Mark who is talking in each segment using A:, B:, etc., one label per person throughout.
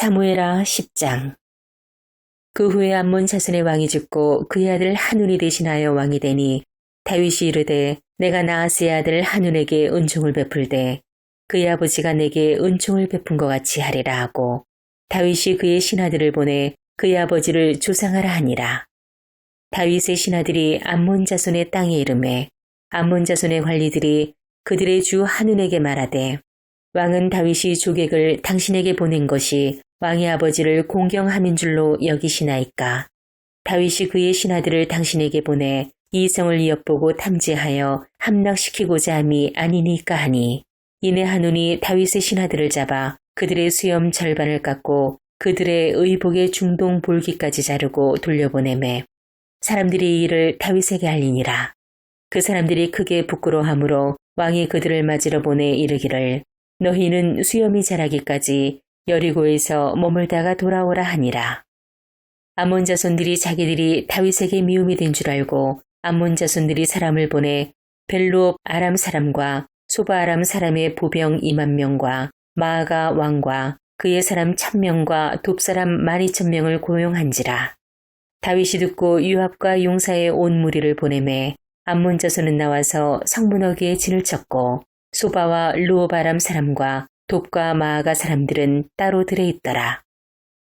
A: 사무에라 10장 그 후에 암몬 자손의 왕이 죽고 그의 아들 한운이 대신하여 왕이 되니 다윗이 이르되 내가 나아스의 아들 한운에게 은총을 베풀되 그의 아버지가 내게 은총을 베푼 것 같이 하리라 하고 다윗이 그의 신하들을 보내 그의 아버지를 조상하라 하니라. 다윗의 신하들이 암몬 자손의 땅에 이름에 암몬 자손의 관리들이 그들의 주 한운에게 말하되 왕은 다윗이 조객을 당신에게 보낸 것이 왕의 아버지를 공경함인 줄로 여기시나이까. 다윗이 그의 신하들을 당신에게 보내 이 성을 엿보고 탐지하여 함락시키고자 함이 아니니까 하니 이내 한운이 다윗의 신하들을 잡아 그들의 수염 절반을 깎고 그들의 의복의 중동 볼기까지 자르고 돌려보내매 사람들이 이 일을 다윗에게 알리니라. 그 사람들이 크게 부끄러함으로 왕이 그들을 맞으러 보내 이르기를 너희는 수염이 자라기까지 여리고에서 머물다가 돌아오라 하니라. 암몬 자손들이 자기들이 다윗에게 미움이 된 줄 알고 암몬 자손들이 사람을 보내 벨루옵 아람 사람과 소바 아람 사람의 보병 2만 명과 마아가 왕과 그의 사람 천명과 돕사람 만 이천 명을 고용한지라. 다윗이 듣고 유압과 용사의 온 무리를 보내매 암몬 자손은 나와서 성문어기에 진을 쳤고 소바와 루오바람 사람과 돕과 마아가 사람들은 따로 들에 있더라.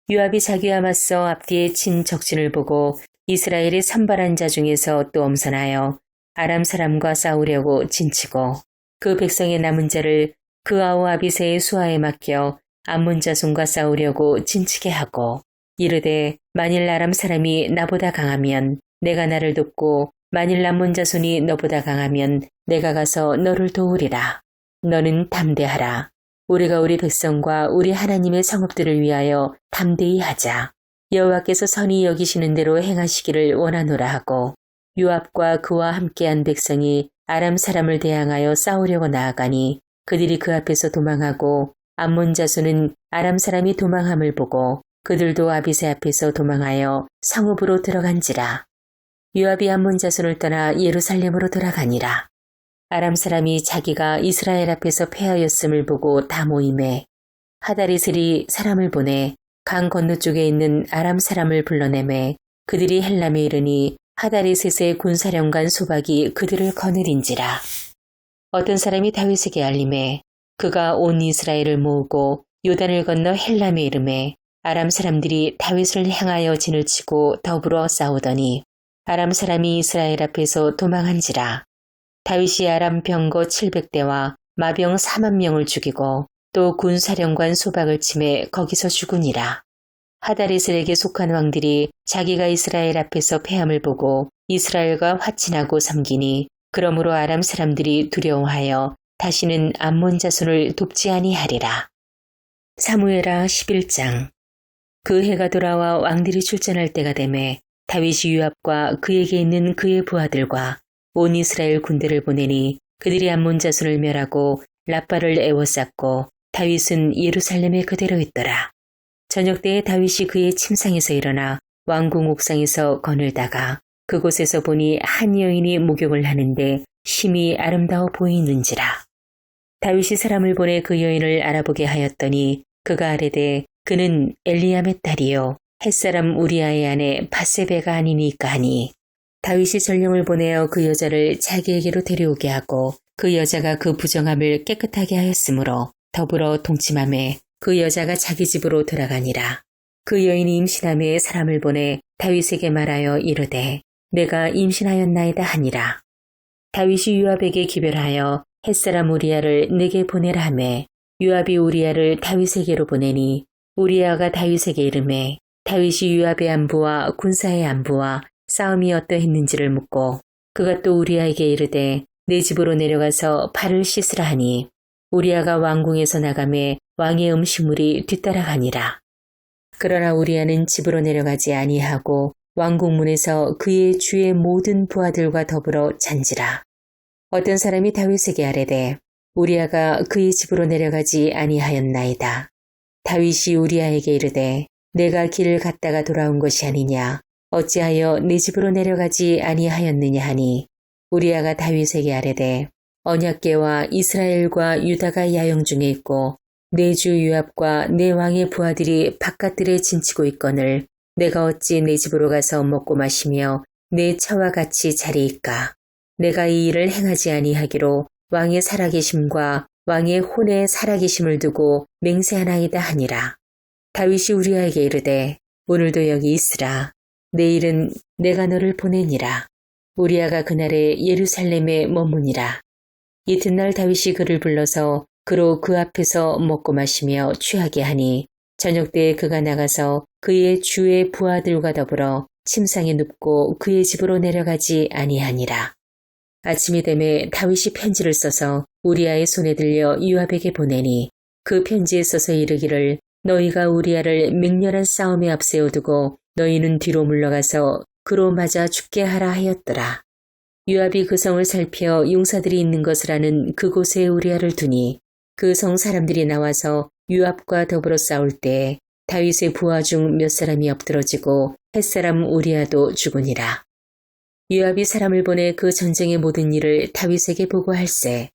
A: 유압이 자기와 맞서 앞뒤에 친 적진을 보고 이스라엘의 선발한 자 중에서 또 엄선하여 아람 사람과 싸우려고 진치고 그 백성의 남은 자를 그 아우 아비세의 수하에 맡겨 암몬 자손과 싸우려고 진치게 하고 이르되 만일 아람 사람이 나보다 강하면 내가 나를 돕고 만일 남문 자손이 너보다 강하면 내가 가서 너를 도우리라. 너는 담대하라. 우리가 우리 백성과 우리 하나님의 성읍들을 위하여 담대히 하자. 여호와께서 선히 여기시는 대로 행하시기를 원하노라 하고 유압과 그와 함께한 백성이 아람 사람을 대항하여 싸우려고 나아가니 그들이 그 앞에서 도망하고 암몬 자손은 아람 사람이 도망함을 보고 그들도 아비세 앞에서 도망하여 성읍으로 들어간지라. 유압이 암몬 자손을 떠나 예루살렘으로 돌아가니라. 아람 사람이 자기가 이스라엘 앞에서 패하였음을 보고 다 모임에 하다리슬이 사람을 보내 강 건너쪽에 있는 아람 사람을 불러내매 그들이 헬람에 이르니 하다리셋의 군사령관 소박이 그들을 거느린지라. 어떤 사람이 다윗에게 알림해 그가 온 이스라엘을 모으고 요단을 건너 헬람에 이름에 아람 사람들이 다윗을 향하여 진을 치고 더불어 싸우더니 아람 사람이 이스라엘 앞에서 도망한지라. 다윗이 아람 병거 700대와 마병 4만 명을 죽이고 또 군사령관 소박을 침해 거기서 죽으니라. 하다리슬에게 속한 왕들이 자기가 이스라엘 앞에서 패함을 보고 이스라엘과 화친하고 섬기니 그러므로 아람 사람들이 두려워하여 다시는 암몬 자손을 돕지 아니하리라. 사무에라 11장 그 해가 돌아와 왕들이 출전할 때가 되매 다윗이 유압과 그에게 있는 그의 부하들과 온 이스라엘 군대를 보내니 그들이 암몬 자손을 멸하고 라빠를 애워쌌고 다윗은 예루살렘에 그대로 있더라. 저녁 때에 다윗이 그의 침상에서 일어나 왕궁 옥상에서 거늘다가 그곳에서 보니 한 여인이 목욕을 하는데 심히 아름다워 보이는지라. 다윗이 사람을 보내 그 여인을 알아보게 하였더니 그가 아래되 그는 엘리암의 딸이요 햇사람 우리아의 아내 바세베가 아니니까 하니 다윗이 전령을 보내어 그 여자를 자기에게로 데려오게 하고 그 여자가 그 부정함을 깨끗하게 하였으므로 더불어 동침함에 그 여자가 자기 집으로 돌아가니라. 그 여인이 임신함에 사람을 보내 다윗에게 말하여 이르되 내가 임신하였나이다 하니라. 다윗이 유압에게 기별하여 햇사람 우리아를 내게 보내라 하매 유압이 우리아를 다윗에게로 보내니 우리아가 다윗에게 이름해 다윗이 유압의 안부와 군사의 안부와 싸움이 어떠했는지를 묻고 그가 또 우리아에게 이르되 내 집으로 내려가서 발을 씻으라 하니 우리아가 왕궁에서 나가매 왕의 음식물이 뒤따라가니라. 그러나 우리아는 집으로 내려가지 아니하고 왕궁 문에서 그의 주의 모든 부하들과 더불어 잔지라. 어떤 사람이 다윗에게 아뢰되 우리아가 그의 집으로 내려가지 아니하였나이다. 다윗이 우리아에게 이르되 내가 길을 갔다가 돌아온 것이 아니냐 어찌하여 내 집으로 내려가지 아니하였느냐 하니 우리아가 다윗에게 아뢰되 언약계와 이스라엘과 유다가 야영 중에 있고 내 주 유압과 내 왕의 부하들이 바깥들에 진치고 있거늘 내가 어찌 내 집으로 가서 먹고 마시며 내 차와 같이 자리일까? 내가 이 일을 행하지 아니하기로 왕의 살아계심과 왕의 혼의 살아계심을 두고 맹세하나이다 하니라. 다윗이 우리에게 이르되 오늘도 여기 있으라. 내일은 내가 너를 보내니라. 우리아가 그날에 예루살렘에 머무니라. 이튿날 다윗이 그를 불러서 그로 그 앞에서 먹고 마시며 취하게 하니 저녁 때에 그가 나가서 그의 주의 부하들과 더불어 침상에 눕고 그의 집으로 내려가지 아니하니라. 아침이 되매 다윗이 편지를 써서 우리아의 손에 들려 유압에게 보내니 그 편지에 써서 이르기를 너희가 우리아를 맹렬한 싸움에 앞세워두고 너희는 뒤로 물러가서 그로 맞아 죽게 하라 하였더라. 유압이 그 성을 살펴 용사들이 있는 것을 아는 그곳에 우리아를 두니 그 성 사람들이 나와서 유압과 더불어 싸울 때 다윗의 부하 중 몇 사람이 엎드러지고 햇사람 우리아도 죽으니라. 유압이 사람을 보내 그 전쟁의 모든 일을 다윗에게 보고할세.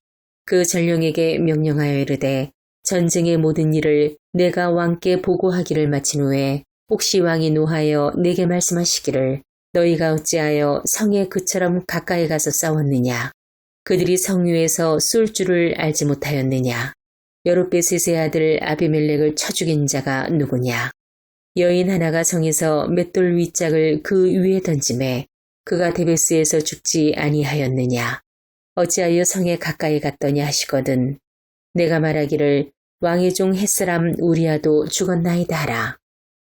A: 그 전령에게 명령하여 이르되 전쟁의 모든 일을 내가 왕께 보고하기를 마친 후에 혹시 왕이 노하여 내게 말씀하시기를 너희가 어찌하여 성에 그처럼 가까이 가서 싸웠느냐? 그들이 성 위에서 쏠 줄을 알지 못하였느냐? 여룻베셋의 아들 아비멜렉을 쳐 죽인 자가 누구냐? 여인 하나가 성에서 맷돌 윗짝을 그 위에 던짐에 그가 데베스에서 죽지 아니하였느냐? 어찌하여 성에 가까이 갔더냐 하시거든. 내가 말하기를 왕의 종 햇사람 우리아도 죽었나이다 하라.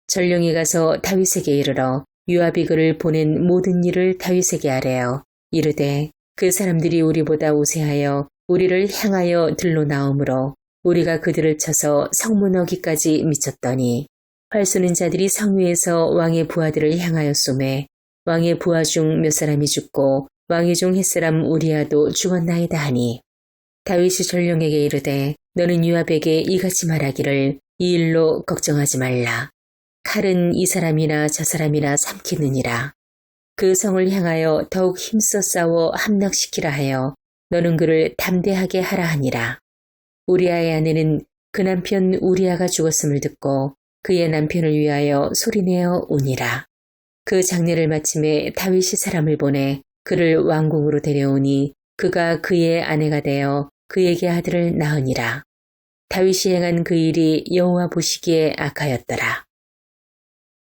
A: 전령이 가서 다윗에게 이르러 유압이 그를 보낸 모든 일을 다윗에게 아래요. 이르되 그 사람들이 우리보다 우세하여 우리를 향하여 들로 나오므로 우리가 그들을 쳐서 성문 어기까지 미쳤더니 활 쏘는 자들이 성 위에서 왕의 부하들을 향하여 쏘매 왕의 부하 중 몇 사람이 죽고 왕의 종 햇사람 우리아도 죽었나이다 하니 다윗이 전령에게 이르되 너는 유압에게 이같이 말하기를 이 일로 걱정하지 말라. 칼은 이 사람이나 저 사람이나 삼키느니라. 그 성을 향하여 더욱 힘써 싸워 함락시키라 하여 너는 그를 담대하게 하라 하니라. 우리아의 아내는 그 남편 우리아가 죽었음을 듣고 그의 남편을 위하여 소리내어 우니라. 그 장례를 마침에 다윗이 사람을 보내 그를 왕궁으로 데려오니 그가 그의 아내가 되어 그에게 아들을 낳으니라. 다윗이 행한 그 일이 여호와 보시기에 악하였더라.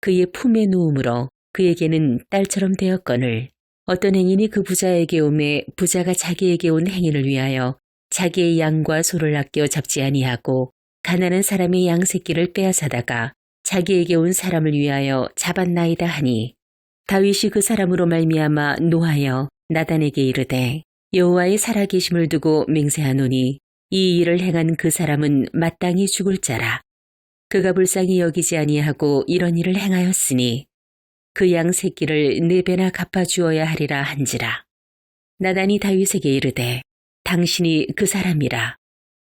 A: 그의 품에 누움으로 그에게는 딸처럼 되었거늘 어떤 행인이 그 부자에게 오매 부자가 자기에게 온 행인을 위하여 자기의 양과 소를 아껴 잡지 아니하고 가난한 사람의 양 새끼를 빼앗아다가 자기에게 온 사람을 위하여 잡았나이다 하니 다윗이 그 사람으로 말미암아 노하여 나단에게 이르되 여호와의 살아계심을 두고 맹세하노니 이 일을 행한 그 사람은 마땅히 죽을 자라. 그가 불쌍히 여기지 아니하고 이런 일을 행하였으니 그 양 새끼를 네 배나 갚아주어야 하리라 한지라. 나단이 다윗에게 이르되 당신이 그 사람이라.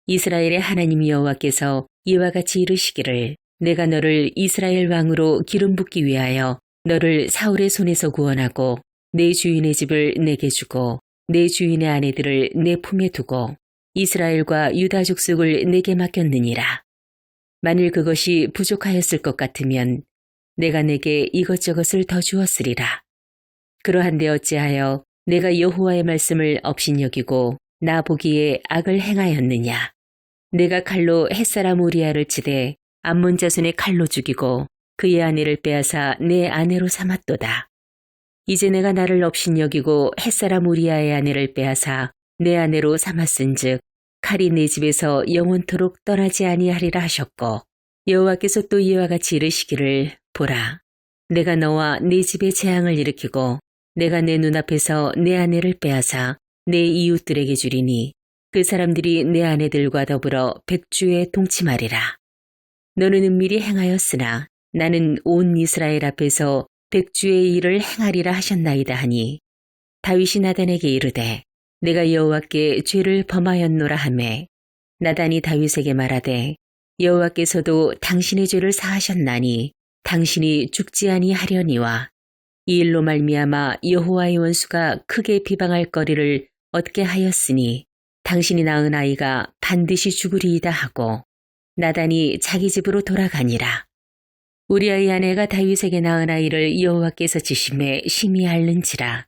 A: 이스라엘의 하나님 여호와께서 이와 같이 이르시기를 내가 너를 이스라엘 왕으로 기름 붓기 위하여 너를 사울의 손에서 구원하고 내 주인의 집을 내게 주고 내 주인의 아내들을 내 품에 두고 이스라엘과 유다 족속을 내게 맡겼느니라. 만일 그것이 부족하였을 것 같으면 내가 내게 이것저것을 더 주었으리라. 그러한데 어찌하여 내가 여호와의 말씀을 업신여기고 나 보기에 악을 행하였느냐. 내가 칼로 햇사람 우리아를 치되 암몬 자손의 칼로 죽이고 그의 아내를 빼앗아 내 아내로 삼았도다. 이제 내가 나를 업신여기고 햇사람 우리아의 아내를 빼앗아 내 아내로 삼았은즉 칼이 내 집에서 영원토록 떠나지 아니하리라 하셨고 여호와께서 또 이와 같이 이르시기를 보라 내가 너와 네 집에 재앙을 일으키고 내가 내 눈앞에서 내 아내를 빼앗아 내 이웃들에게 주리니 그 사람들이 내 아내들과 더불어 백주에 동침하리라. 너는 은밀히 행하였으나 나는 온 이스라엘 앞에서 백주의 일을 행하리라 하셨나이다 하니 다윗이 나단에게 이르되 내가 여호와께 죄를 범하였노라 하매 나단이 다윗에게 말하되 여호와께서도 당신의 죄를 사하셨나니 당신이 죽지 아니하려니와 이 일로 말미암아 여호와의 원수가 크게 비방할 거리를 얻게 하였으니 당신이 낳은 아이가 반드시 죽으리이다 하고 나단이 자기 집으로 돌아가니라. 우리아의 아내가 다윗에게 낳은 아이를 여호와께서 지심에 심히 앓는지라.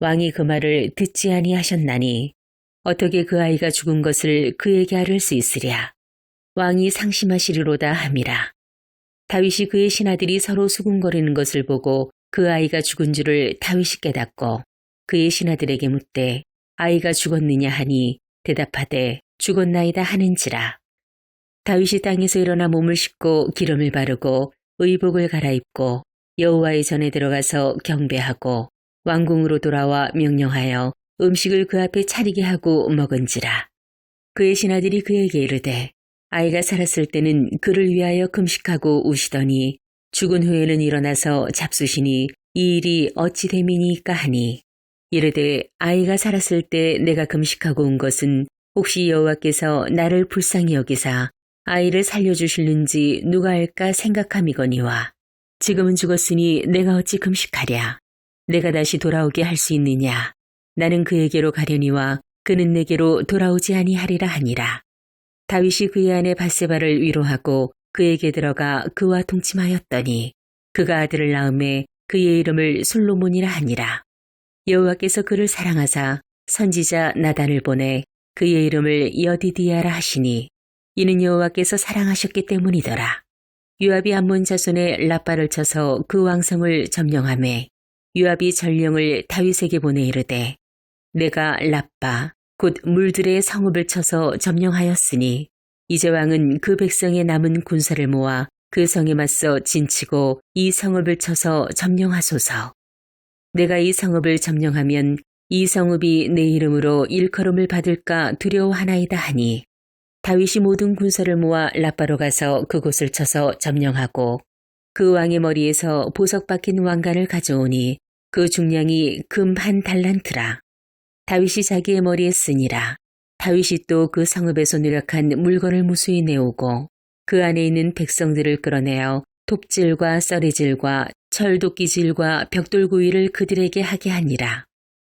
A: 왕이 그 말을 듣지 아니하셨나니 어떻게 그 아이가 죽은 것을 그에게 아를 수 있으랴. 왕이 상심하시리로다 함이라. 다윗이 그의 신하들이 서로 수군거리는 것을 보고 그 아이가 죽은 줄을 다윗이 깨닫고 그의 신하들에게 묻되 아이가 죽었느냐 하니 대답하되 죽었나이다 하는지라. 다윗이 땅에서 일어나 몸을 씻고 기름을 바르고 의복을 갈아입고 여호와의 전에 들어가서 경배하고 왕궁으로 돌아와 명령하여 음식을 그 앞에 차리게 하고 먹은지라. 그의 신하들이 그에게 이르되 아이가 살았을 때는 그를 위하여 금식하고 우시더니 죽은 후에는 일어나서 잡수시니 이 일이 어찌 됨이니까 하니. 이르되 아이가 살았을 때 내가 금식하고 온 것은 혹시 여호와께서 나를 불쌍히 여기사 아이를 살려주실는지 누가 알까 생각함이거니와. 지금은 죽었으니 내가 어찌 금식하랴 내가 다시 돌아오게 할 수 있느냐? 나는 그에게로 가려니와 그는 내게로 돌아오지 아니하리라 하니라. 다윗이 그의 아내 바세바를 위로하고 그에게 들어가 그와 동침하였더니 그가 아들을 낳음에 그의 이름을 솔로몬이라 하니라. 여호와께서 그를 사랑하사 선지자 나단을 보내 그의 이름을 여디디아라 하시니 이는 여호와께서 사랑하셨기 때문이더라. 유압이 암몬 자손의 라빠를 쳐서 그 왕성을 점령함에 유압이 전령을 다윗에게 보내 이르되 내가 라빠 곧 물들의 성읍을 쳐서 점령하였으니 이제 왕은 그 백성의 남은 군사를 모아 그 성에 맞서 진치고 이 성읍을 쳐서 점령하소서. 내가 이 성읍을 점령하면 이 성읍이 내 이름으로 일컬음을 받을까 두려워하나이다 하니 다윗이 모든 군사를 모아 라빠로 가서 그곳을 쳐서 점령하고 그 왕의 머리에서 보석 박힌 왕관을 가져오니 그 중량이 금 한 달란트라. 다윗이 자기의 머리에 쓰니라. 다윗이 또 그 성읍에서 누락한 물건을 무수히 내오고 그 안에 있는 백성들을 끌어내어 톱질과 썰이질과 철도끼질과 벽돌구이를 그들에게 하게 하니라.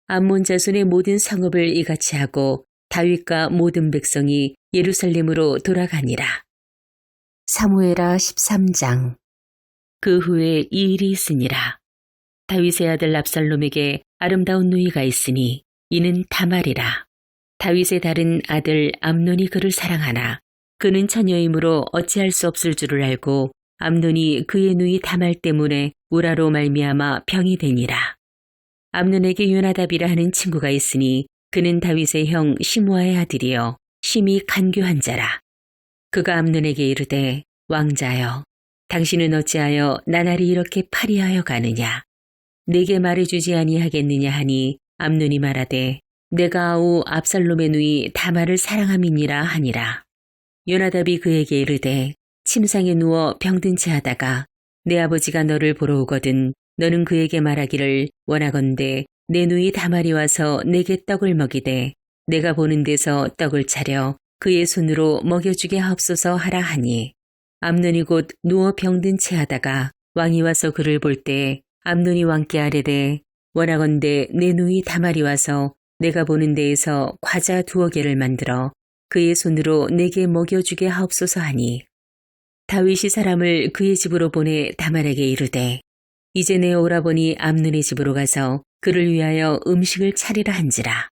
A: 암몬 자손의 모든 성읍을 이같이 하고 다윗과 모든 백성이 예루살렘으로 돌아가니라. 사무에라 13장 그 후에 이 일이 있으니라. 다윗의 아들 압살롬에게 아름다운 누이가 있으니 이는 다말이라. 다윗의 다른 아들 암논이 그를 사랑하나 그는 처녀이므로 어찌할 수 없을 줄을 알고 암논이 그의 누이 다말 때문에 우라로 말미암아 병이 되니라. 암논에게 요나답이라 하는 친구가 있으니 그는 다윗의 형 시므아의 아들이요 심히 간교한 자라. 그가 암논에게 이르되 왕자여 당신은 어찌하여 나날이 이렇게 파리하여 가느냐 내게 말해주지 아니하겠느냐 하니 암논이 말하되 내가 아우 압살롬의 누이 다말을 사랑함이니라 하니라. 요나답이 그에게 이르되 침상에 누워 병든 채 하다가 내 아버지가 너를 보러 오거든 너는 그에게 말하기를 원하건대 내 누이 다말이 와서 내게 떡을 먹이되 내가 보는 데서 떡을 차려 그의 손으로 먹여주게 하옵소서 하라 하니 암논이 곧 누워 병든 채 하다가 왕이 와서 그를 볼 때 암논이 왕께 아뢰되 원하건대 내 누이 다말이 와서 내가 보는 데에서 과자 두어 개를 만들어 그의 손으로 내게 먹여주게 하옵소서 하니 다윗이 사람을 그의 집으로 보내 다말에게 이르되 이제 내 오라버니 암눈의 집으로 가서 그를 위하여 음식을 차리라 한지라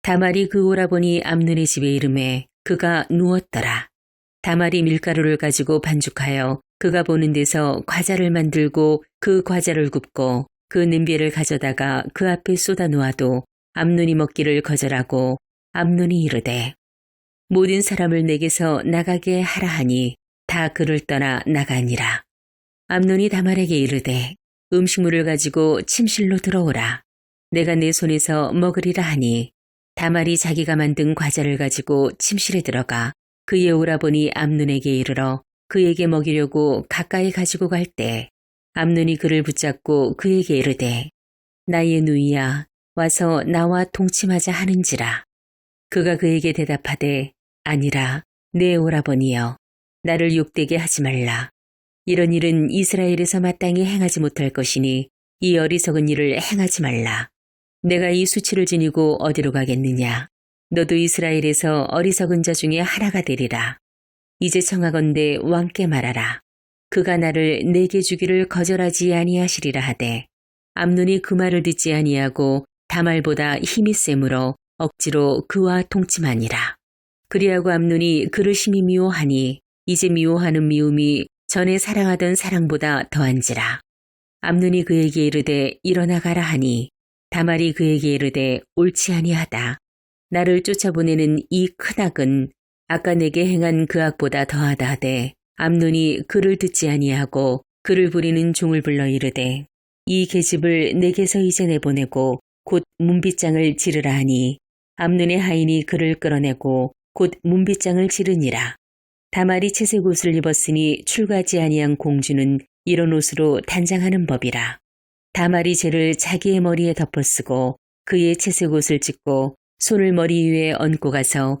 A: 다말이 그 오라버니 암눈의 집에 이름에 그가 누웠더라. 다말이 밀가루를 가지고 반죽하여 그가 보는 데서 과자를 만들고 그 과자를 굽고 그 냄비를 가져다가 그 앞에 쏟아 놓아도 암눈이 먹기를 거절하고 암눈이 이르되 모든 사람을 내게서 나가게 하라 하니 다 그를 떠나 나가니라. 암눈이 다말에게 이르되 음식물을 가지고 침실로 들어오라. 내가 내 손에서 먹으리라 하니 다말이 자기가 만든 과자를 가지고 침실에 들어가 그의 오라버니 암눈에게 이르러 그에게 먹이려고 가까이 가지고 갈 때 암눈이 그를 붙잡고 그에게 이르되 나의 누이야 와서 나와 동침하자 하는지라. 그가 그에게 대답하되 아니라 내 오라버니여 나를 욕되게 하지 말라. 이런 일은 이스라엘에서 마땅히 행하지 못할 것이니 이 어리석은 일을 행하지 말라. 내가 이 수치를 지니고 어디로 가겠느냐. 너도 이스라엘에서 어리석은 자 중에 하나가 되리라. 이제 청하건대 왕께 말하라. 그가 나를 내게 주기를 거절하지 아니하시리라 하되 암눈이 그 말을 듣지 아니하고 다말보다 힘이 세므로 억지로 그와 동침하니라. 그리하고 암눈이 그를 심히 미워하니 이제 미워하는 미움이 전에 사랑하던 사랑보다 더한지라. 암눈이 그에게 이르되 일어나 가라 하니 다말이 그에게 이르되 옳지 아니하다. 나를 쫓아보내는 이 큰 악은 아까 내게 행한 그 악보다 더하다 하되 암눈이 그를 듣지 아니하고 그를 부리는 종을 불러 이르되 이 계집을 내게서 이제 내보내고 곧 문빗장을 지르라 하니 암눈의 하인이 그를 끌어내고 곧 문빗장을 지르니라. 다말이 채색 옷을 입었으니 출가지 아니한 공주는 이런 옷으로 단장하는 법이라. 다말이 죄를 자기의 머리에 덮어쓰고 그의 채색 옷을 찢고 손을 머리 위에 얹고 가서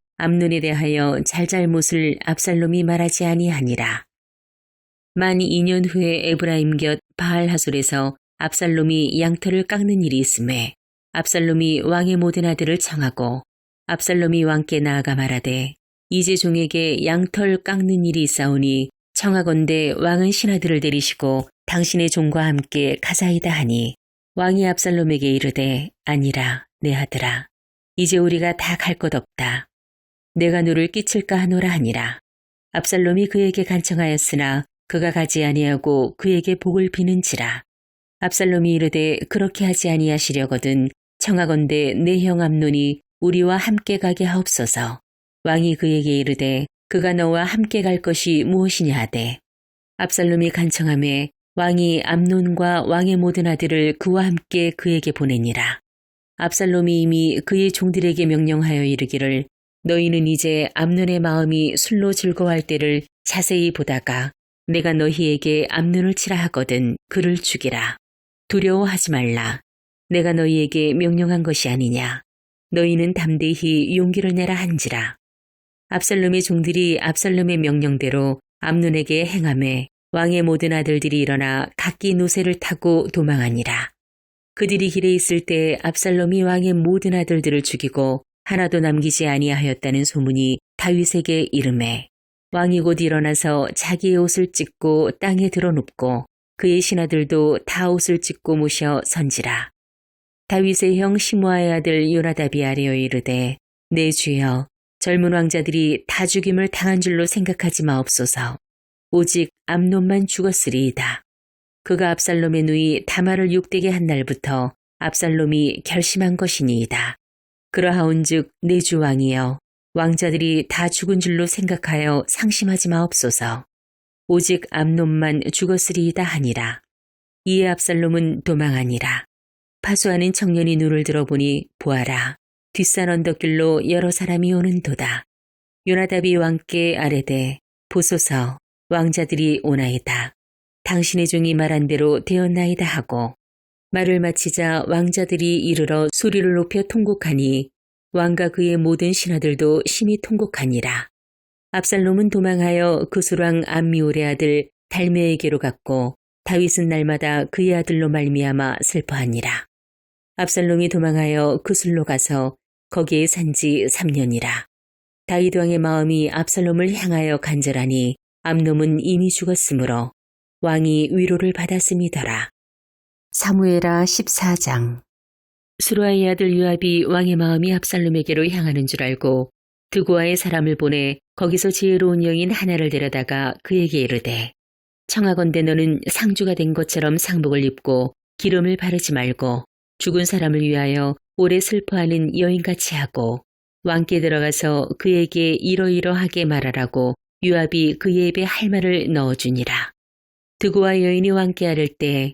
A: 암눈에 대하여 잘잘못을 압살롬이 말하지 아니하니라. 만 2년 후에 에브라임 곁 바알 하솔에서 압살롬이 양털을 깎는 일이 있음에 압살롬이 왕의 모든 아들을 청하고 압살롬이 왕께 나아가 말하되 이제 종에게 양털 깎는 일이 있사오니 청하건대 왕은 신하들을 데리시고 당신의 종과 함께 가자이다 하니 왕이 압살롬에게 이르되 아니라 내 아들아 이제 우리가 다 갈 것 없다. 내가 너를 끼칠까 하노라 하니라. 압살롬이 그에게 간청하였으나 그가 가지 아니하고 그에게 복을 비는지라. 압살롬이 이르되 그렇게 하지 아니하시려거든 청하건대 내 형 암논이 우리와 함께 가게 하옵소서. 왕이 그에게 이르되 그가 너와 함께 갈 것이 무엇이냐 하되 압살롬이 간청함에 왕이 암논과 왕의 모든 아들을 그와 함께 그에게 보내니라. 압살롬이 이미 그의 종들에게 명령하여 이르기를 너희는 이제 암논의 마음이 술로 즐거워할 때를 자세히 보다가 내가 너희에게 암논을 치라 하거든 그를 죽이라. 두려워하지 말라. 내가 너희에게 명령한 것이 아니냐. 너희는 담대히 용기를 내라 한지라. 압살롬의 종들이 압살롬의 명령대로 암눈에게 행함에 왕의 모든 아들들이 일어나 각기 노새를 타고 도망하니라. 그들이 길에 있을 때 압살롬이 왕의 모든 아들들을 죽이고 하나도 남기지 아니하였다는 소문이 다윗에게 이름해 왕이 곧 일어나서 자기의 옷을 찢고 땅에 드러눕고 그의 신하들도 다 옷을 찢고 모셔 선지라. 다윗의 형 시므아의 아들 요나답이 아뢰어 이르되 내 주여 젊은 왕자들이 다 죽임을 당한 줄로 생각하지 마옵소서. 오직 암론만 죽었으리이다. 그가 압살롬의 누이 다마를 육되게 한 날부터 압살롬이 결심한 것이니이다. 그러하온즉 내 주 왕이여 왕자들이 다 죽은 줄로 생각하여 상심하지 마옵소서. 오직 암론만 죽었으리이다 하니라. 이에 압살롬은 도망하니라. 파수하는 청년이 눈을 들어보니 보아라. 뒷산 언덕길로 여러 사람이 오는도다. 요나답이 왕께 아뢰되 보소서 왕자들이 오나이다. 당신의 종이 말한 대로 되었나이다 하고 말을 마치자 왕자들이 이르러 소리를 높여 통곡하니 왕과 그의 모든 신하들도 심히 통곡하니라. 압살롬은 도망하여 그술왕 암미올의 아들 달메에게로 갔고 다윗은 날마다 그의 아들로 말미암아 슬퍼하니라. 압살롬이 도망하여 그술로 가서 거기에 산 지 3년이라. 다윗 왕의 마음이 압살롬을 향하여 간절하니 암놈은 이미 죽었으므로 왕이 위로를 받았음이더라. 사무에라 14장 수루아의 아들 요압이 왕의 마음이 압살롬에게로 향하는 줄 알고 드고아의 사람을 보내 거기서 지혜로운 여인 하나를 데려다가 그에게 이르되 청하건대 너는 상주가 된 것처럼 상복을 입고 기름을 바르지 말고 죽은 사람을 위하여 오래 슬퍼하는 여인같이 하고 왕께 들어가서 그에게 이러이러하게 말하라고 요압이 그의 입에 할 말을 넣어주니라. 드고와 여인이 왕께 아를 때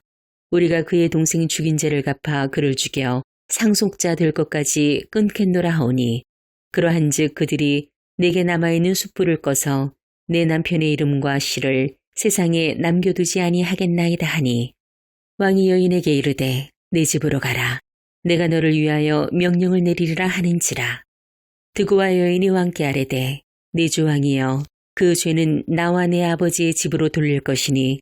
A: 우리가 그의 동생 죽인 죄를 갚아 그를 죽여 상속자 될 것까지 끊겠노라 하오니 그러한즉 그들이 내게 남아있는 숯불을 꺼서 내 남편의 이름과 시를 세상에 남겨두지 아니하겠나이다 하니 왕이 여인에게 이르되 내 집으로 가라. 내가 너를 위하여 명령을 내리리라 하는지라. 드고와 여인이 왕께 아뢰되 내 주 왕이여 그 죄는 나와 내 아버지의 집으로 돌릴 것이니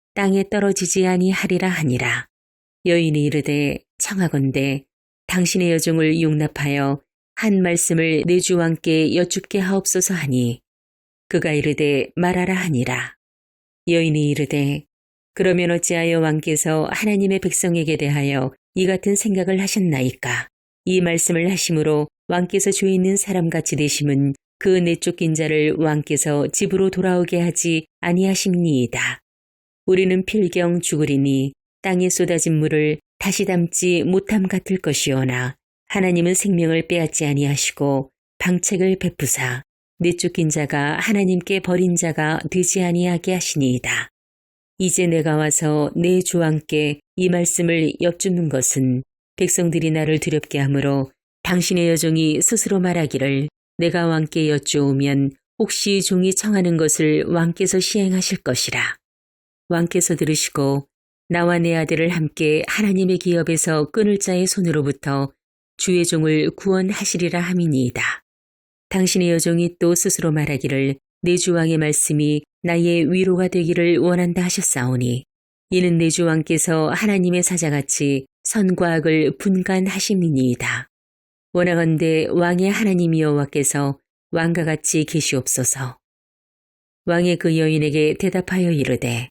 A: 땅에 떨어지지 아니하리라 하니라. 여인이 이르되 청하건대 당신의 여종을 용납하여 한 말씀을 내 주왕께 여쭙게 하옵소서 하니 그가 이르되 말하라 하니라. 여인이 이르되 그러면 어찌하여 왕께서 하나님의 백성에게 대하여 이 같은 생각을 하셨나이까? 이 말씀을 하심으로 왕께서 죄 있는 사람같이 되심은 그 내쫓긴 자를 왕께서 집으로 돌아오게 하지 아니하심니이다. 우리는 필경 죽으리니 땅에 쏟아진 물을 다시 담지 못함 같을 것이오나 하나님은 생명을 빼앗지 아니하시고 방책을 베푸사 내쫓긴 자가 하나님께 버린 자가 되지 아니하게 하시니이다. 이제 내가 와서 내 주왕께 이 말씀을 여쭙는 것은 백성들이 나를 두렵게 하므로 당신의 여종이 스스로 말하기를 내가 왕께 여쭈오면 혹시 종이 청하는 것을 왕께서 시행하실 것이라. 왕께서 들으시고 나와 내 아들을 함께 하나님의 기업에서 끊을 자의 손으로부터 주의 종을 구원하시리라 함이니이다. 당신의 여종이 또 스스로 말하기를 내 주왕의 말씀이 나의 위로가 되기를 원한다 하셨사오니 이는 내 주왕께서 하나님의 사자같이 선과 악을 분간하심이니이다. 원하건대 왕의 하나님 여호와께서 왕과 같이 계시옵소서. 왕의 그 여인에게 대답하여 이르되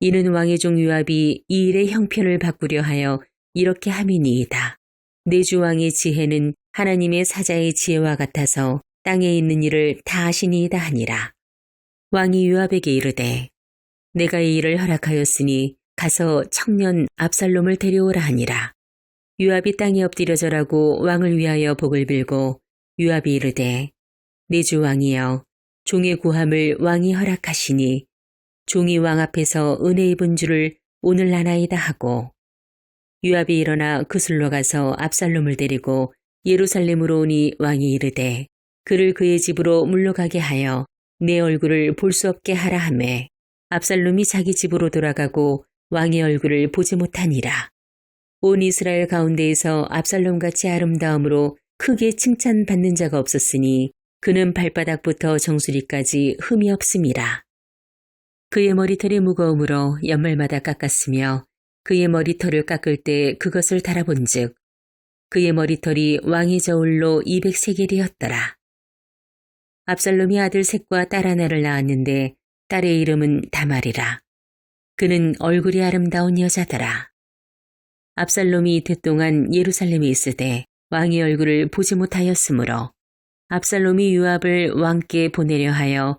A: 이는 왕의 종 유압이 이 일의 형편을 바꾸려 하여 이렇게 함이니이다. 내 주 왕의 지혜는 하나님의 사자의 지혜와 같아서 땅에 있는 일을 다 아시니이다 하니라. 왕이 유압에게 이르되 내가 이 일을 허락하였으니 가서 청년 압살롬을 데려오라 하니라. 유압이 땅에 엎드려 절하고 왕을 위하여 복을 빌고 유압이 이르되 내주 왕이여 종의 구함을 왕이 허락하시니 종이 왕 앞에서 은혜 입은 줄을 오늘 나나이다 하고 유압이 일어나 그술로 가서 압살롬을 데리고 예루살렘으로 오니 왕이 이르되 그를 그의 집으로 물러가게 하여 내 얼굴을 볼 수 없게 하라 하매 압살롬이 자기 집으로 돌아가고 왕의 얼굴을 보지 못하니라. 온 이스라엘 가운데에서 압살롬같이 아름다움으로 크게 칭찬받는 자가 없었으니 그는 발바닥부터 정수리까지 흠이 없음이라. 그의 머리털이 무거움으로 연말마다 깎았으며 그의 머리털을 깎을 때 그것을 달아본즉 그의 머리털이 왕의 저울로 200세겔이었더라. 압살롬이 아들 셋과 딸 하나를 낳았는데 딸의 이름은 다말이라. 그는 얼굴이 아름다운 여자더라. 압살롬이 이태 동안 예루살렘에 있을 때 왕의 얼굴을 보지 못하였으므로 압살롬이 유압을 왕께 보내려 하여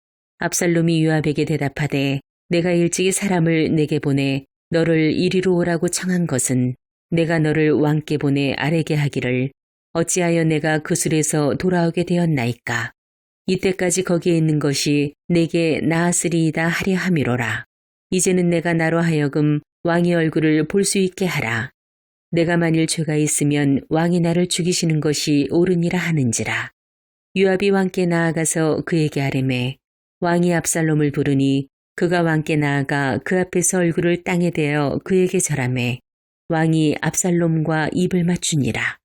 A: 압살롬이 유압에게 대답하되 내가 일찍이 사람을 내게 보내 너를 이리로 오라고 청한 것은 내가 너를 왕께 보내 아래게 하기를 어찌하여 내가 그 술에서 돌아오게 되었나이까? 이때까지 거기에 있는 것이 내게 나았으리이다 하려 함이로라. 이제는 내가 나로 하여금 왕의 얼굴을 볼 수 있게 하라. 내가 만일 죄가 있으면 왕이 나를 죽이시는 것이 옳으니라 하는지라. 유압이 왕께 나아가서 그에게 아뢰매 왕이 압살롬을 부르니 그가 왕께 나아가 그 앞에서 얼굴을 땅에 대어 그에게 절하매 왕이 압살롬과 입을 맞추니라.